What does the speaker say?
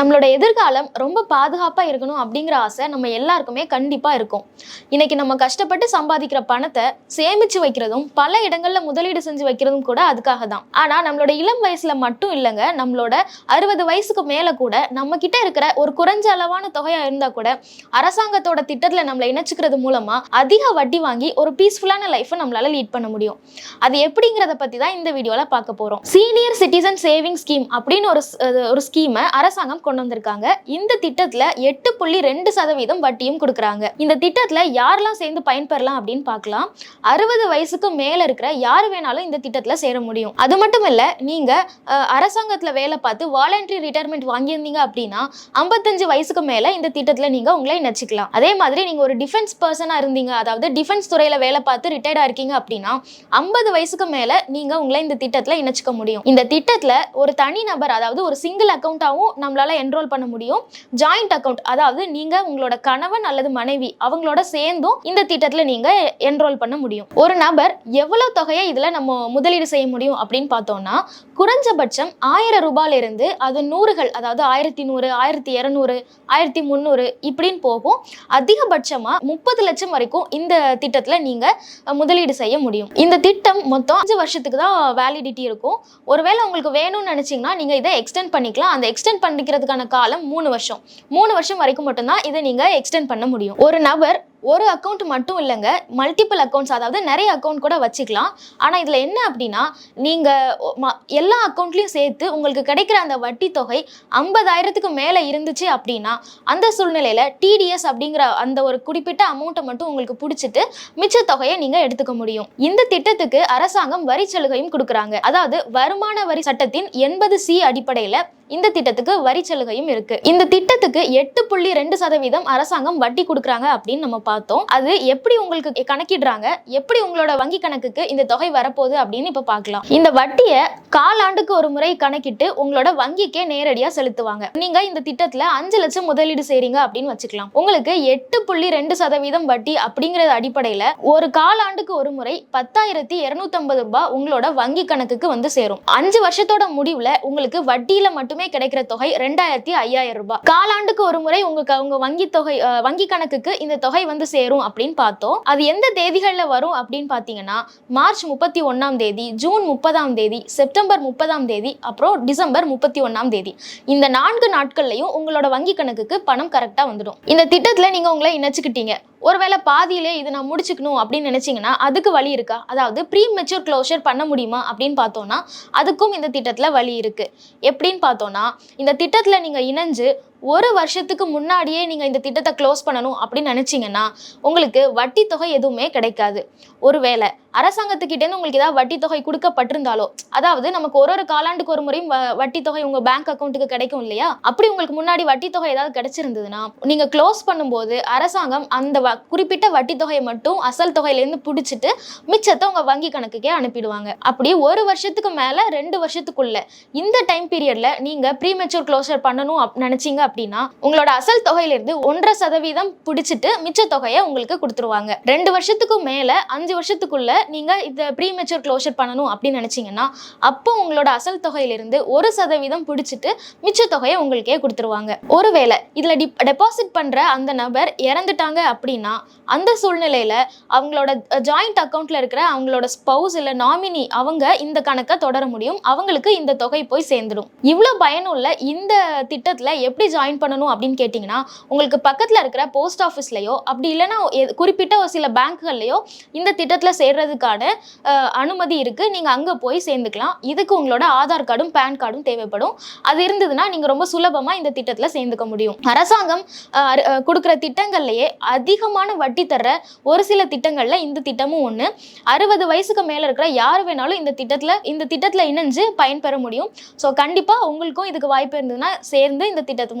நம்மளோட எதிர்காலம் ரொம்ப பாதுகாப்பாக இருக்கணும் அப்படிங்கிற ஆசை நம்ம எல்லாருக்குமே கண்டிப்பாக இருக்கும். இன்னைக்கு நம்ம கஷ்டப்பட்டு சம்பாதிக்கிற பணத்தை சேமித்து வைக்கிறதும் பல இடங்களில் முதலீடு செஞ்சு வைக்கிறதும் கூட அதுக்காக தான். ஆனால் நம்மளோட இளம் வயசில் மட்டும் இல்லைங்க நம்மளோட அறுபது வயசுக்கு மேலே கூட நம்ம கிட்ட இருக்கிற ஒரு குறைஞ்ச அளவான தொகையாக இருந்தால் கூட அரசாங்கத்தோட திட்டத்தில் நம்மளை இணைச்சிக்கிறது மூலமாக அதிக வட்டி வாங்கி ஒரு பீஸ்ஃபுல்லான லைஃப்பை நம்மளால் லீட் பண்ண முடியும். அது எப்படிங்கிறத பற்றி தான் இந்த வீடியோவில் பார்க்க போகிறோம் சீனியர் சிட்டிசன் சேவிங் ஸ்கீம் அப்படின்னு ஒரு ஒரு ஸ்கீமை அரசாங்கம் கொண்டு வந்திருக்காங்க. இந்த திட்டத்துல எட்டு புள்ளி ரெண்டு சதவீதம் வட்டியும் கொடுக்குறாங்க. இந்த திட்டத்துல யாரெல்லாம் சேர்ந்து பயன்பெறலாம் அப்படின்னு பார்க்கலாம். அறுபது வயசுக்கு மேல இருக்கிற யார் வேணாலும் இந்த திட்டத்துல சேர முடியும். அது மட்டும் இல்ல நீங்க அரசாங்கத்தில் அரசாங்கத்துல வேலை பார்த்து வாலண்டரி ரிட்டையர்மெண்ட் வாங்கியிருந்தீங்க அப்படின்னா ஐம்பத்தஞ்சு வயசுக்கு மேல இந்த திட்டத்துல நீங்க உங்களை இணைச்சிக்கலாம். அதே மாதிரி நீங்க ஒரு டிஃபென்ஸ் பர்சனா இருந்தீங்க அதாவது டிஃபென்ஸ் துறையில வேலை பார்த்து ரிட்டையர்டா இருக்கீங்க அப்படின்னா ஐம்பது வயசுக்கு மேல நீங்க உங்களை இந்த திட்டத்துல இணைச்சிக்க முடியும். இந்த திட்டத்துல ஒரு தனி நபர் அதாவது ஒரு சிங்கிள் அக்கௌண்ட்டாவும் நம்மளால என்ரோல் பண்ண முடியும். ஜாயிண்ட் அக்கௌண்ட் அதாவது நீங்க உங்களோட கணவன் அல்லது மனைவி அவங்களோட சேர்ந்தும் இந்த திட்டத்துல நீங்க என்ரோல் பண்ண முடியும். ஒரு நபர் எவ்வளவு தொகையை இதுல நம்ம முதலீடு செய்ய முடியும் அப்படின்னு பார்த்தோம்னா குறைஞ்சபட்சம் ஆயிரம் ரூபாயில இருந்து அது நூறுகள் அதாவது ஆயிரத்தி நூறு ஆயிரத்தி இரநூறு ஆயிரத்தி முந்நூறு இப்படின்னு போகும். அதிகபட்சமா முப்பது லட்சம் வரைக்கும் இந்த திட்டத்துல நீங்க முதலீடு செய்ய முடியும். இந்த திட்டம் மொத்தம் அஞ்சு வருஷத்துக்கு தான் வேலிடிட்டி இருக்கும். ஒருவேளை உங்களுக்கு வேணும்னு நினைச்சீங்கன்னா நீங்க இதை எக்ஸ்டெண்ட் பண்ணிக்கலாம். அந்த எக்ஸ்டெண்ட் பண்ணுறதுக்கான காலம் மூணு வருஷம். மூணு வருஷம் வரைக்கும் மட்டும்தான் இதை நீங்க எக்ஸ்டெண்ட் பண்ண முடியும். ஒரு நபர் ஒரு அக்கௌண்ட் மட்டும் இல்லைங்க மல்டிபிள் அக்கௌண்ட்ஸ் அதாவது நிறைய அக்கௌண்ட் கூட வச்சுக்கலாம். ஆனால் இதில் என்ன அப்படின்னா நீங்கள் எல்லா அக்கௌண்ட்லேயும் சேர்த்து உங்களுக்கு கிடைக்கிற அந்த வட்டி தொகை ஐம்பதாயிரத்துக்கு மேலே இருந்துச்சு அப்படின்னா அந்த சூழ்நிலையில் டிடிஎஸ் அப்படிங்கிற அந்த ஒரு குறிப்பிட்ட அமௌண்ட்டை மட்டும் உங்களுக்கு பிடிச்சிட்டு மிச்ச தொகையை நீங்கள் எடுத்துக்க முடியும். இந்த திட்டத்துக்கு அரசாங்கம் வரி சலுகையும் கொடுக்குறாங்க. அதாவது வருமான வரி சட்டத்தின் எண்பது சி அடிப்படையில் இந்த திட்டத்துக்கு வரி சலுகையும் இருக்கு. இந்த திட்டத்துக்கு எட்டு புள்ளி ரெண்டு சதவீதம் அரசாங்கம் வட்டி கொடுக்குறாங்க அப்படின்னு நம்ம பார்த்தோம். அது எப்படி உங்களுக்கு கணக்கிடுறாங்க? எப்படி உங்களோட வங்கி கணக்குக்கு இந்த தொகை வரப்போகுது அப்படின்னு இப்ப பார்க்கலாம். இந்த வட்டியை காலாண்டுக்கு ஒரு முறை கணக்கிட்டு உங்களோட வங்கிக்கே நேரடியா செலுத்துவாங்க. நீங்க இந்த திட்டத்துல அஞ்சு லட்சம் முதலீடு செய்றீங்க அப்படின்னு வச்சுக்கலாம். உங்களுக்கு எட்டு புள்ளி ரெண்டு சதவீதம் வட்டி அப்படிங்கிற அடிப்படையில ஒரு காலாண்டுக்கு ஒரு முறை பத்தாயிரத்தி இரநூத்தம்பது ரூபாய் உங்களோட வங்கி கணக்குக்கு வந்து சேரும். அஞ்சு வருஷத்தோட முடிவுல உங்களுக்கு வட்டியில மட்டுமே கிடைக்கிற தொகை ரெண்டாயிரத்தி ஐயாயிரம் ரூபாய். காலாண்டுக்கு ஒரு முறை உங்க உங்க வங்கி தொகை வங்கி கணக்குக்கு இந்த தொகை வந்து சேரும் அப்படின்னு பார்த்தோம். அது எந்த தேதிகளில் வரும் அப்படின்னு பார்த்தீங்கன்னா மார்ச் முப்பத்தி ஒன்றாம் தேதி ஜூன் முப்பதாம் தேதி செப்டம்பர் முப்பதாம் தேதி அப்புறம் டிசம்பர் முப்பத்தி ஒன்றாம் தேதி. இந்த நான்கு நாட்கள்லையும் உங்களோட வங்கி கணக்குக்கு பணம் கரெக்டாக வந்துடும். இந்த திட்டத்தில் நீங்கள் உங்களை இணைச்சிக்கிட்டீங்க. ஒருவேளை பாதியிலே இது நான் முடிச்சுக்கணும் அப்படின்னு நினச்சிங்கன்னா அதுக்கு வழி இருக்கா? அதாவது ப்ரீ மெச்சூர் க்ளோஷர் பண்ண முடியுமா அப்படின்னு பார்த்தோன்னா அதுக்கும் இந்த திட்டத்தில் வழி இருக்குது எப்படின்னு பார்த்தோன்னா இந்த திட்டத்தில் நீங்கள் இணைஞ்சு ஒரு வருஷத்துக்கு முன்னாடியே நீங்கள் இந்த திட்டத்தை க்ளோஸ் பண்ணணும் அப்படின்னு நினச்சிங்கன்னா உங்களுக்கு வட்டி தொகை எதுவுமே கிடைக்காது. ஒருவேளை அரசாங்கத்துக்கிட்டேருந்து உங்களுக்கு ஏதாவது வட்டி தொகை கொடுக்கப்பட்டிருந்தாலோ அதாவது நமக்கு ஒரு ஒரு காலாண்டுக்கு ஒரு முறையும் வ- வட்டி தொகை உங்கள் பேங்க் அக்கௌண்ட்டுக்கு கிடைக்கும் இல்லையா? அப்படி உங்களுக்கு முன்னாடி வட்டி தொகை ஏதாவது கிடைச்சிருந்ததுன்னா நீங்கள் க்ளோஸ் பண்ணும்போது அரசாங்கம் அந்த வ- குறிப்பிட்ட வட்டி தொகையை மட்டும் அசல் தொகையிலேருந்து பிடிச்சிட்டு மிச்சத்தை உங்கள் வங்கி கணக்குக்கே அனுப்பிடுவாங்க. அப்படி ஒரு வருஷத்துக்கு மேலே ரெண்டு வருஷத்துக்குள்ள இந்த டைம் பீரியடில் நீங்கள் ப்ரீ ப்ரீமெச்சூர் க்ளோஸர் பண்ணணும் அப் நினைச்சீங்க அப்படின்னா உங்களோட அசல் தொகையிலிருந்து ஒன்றரை சதவீதம் பிடிச்சிட்டு மிச்ச தொகையை உங்களுக்கு கொடுத்துருவாங்க. ரெண்டு வருஷத்துக்கு மேல அஞ்சு வருஷத்துக்குள்ள நீங்க இந்த ப்ரீமெச்சூர் க்ளோஷர் பண்ணணும் அப்படின்னு நினைச்சீங்கன்னா அப்போ உங்களோட அசல் தொகையிலிருந்து ஒரு சதவீதம் பிடிச்சிட்டு மிச்ச தொகையை உங்களுக்கே கொடுத்துருவாங்க. ஒருவேளை இதுல டெபாசிட் பண்ற அந்த நபர் இறந்துட்டாங்க அப்படின்னா அந்த சூழ்நிலையில அவங்களோட ஜாயிண்ட் அக்கௌண்ட்ல இருக்கிற அவங்களோட ஸ்பௌஸ் இல்ல நாமினி அவங்க இந்த கணக்கை தொடர முடியும். அவங்களுக்கு இந்த தொகை போய் சேர்ந்துடும். இவ்வளோ பயனுள்ள இந்த திட்டத்துல எப்படி ஜாயின் பண்ணணும் அப்படின்னு கேட்டிங்கன்னா உங்களுக்கு பக்கத்தில் இருக்கிற போஸ்ட் ஆஃபீஸ்லையோ அப்படி இல்லைன்னா குறிப்பிட்ட ஒரு சில பேங்க்குகள்லையோ இந்த திட்டத்தில் சேர்றதுக்கான அனுமதி இருக்குது நீங்கள் அங்கே போய் சேர்ந்துக்கலாம். இதுக்கு உங்களோட ஆதார் கார்டும் பேன் கார்டும் தேவைப்படும். அது இருந்ததுன்னா நீங்கள் ரொம்ப சுலபமாக இந்த திட்டத்தில் சேர்ந்துக்க முடியும். அரசாங்கம் கொடுக்குற திட்டங்கள்லையே அதிகமான வட்டி தர்ற ஒரு சில திட்டங்களில் இந்த திட்டமும் ஒன்று அறுபது வயசுக்கு மேலே இருக்கிற யார் வேணாலும் இந்த திட்டத்தில் இந்த திட்டத்தில் இணைஞ்சு பயன்பெற முடியும். ஸோ கண்டிப்பாக உங்களுக்கும் இதுக்கு வாய்ப்பு இருந்ததுன்னா சேர்ந்து இந்த திட்டத்து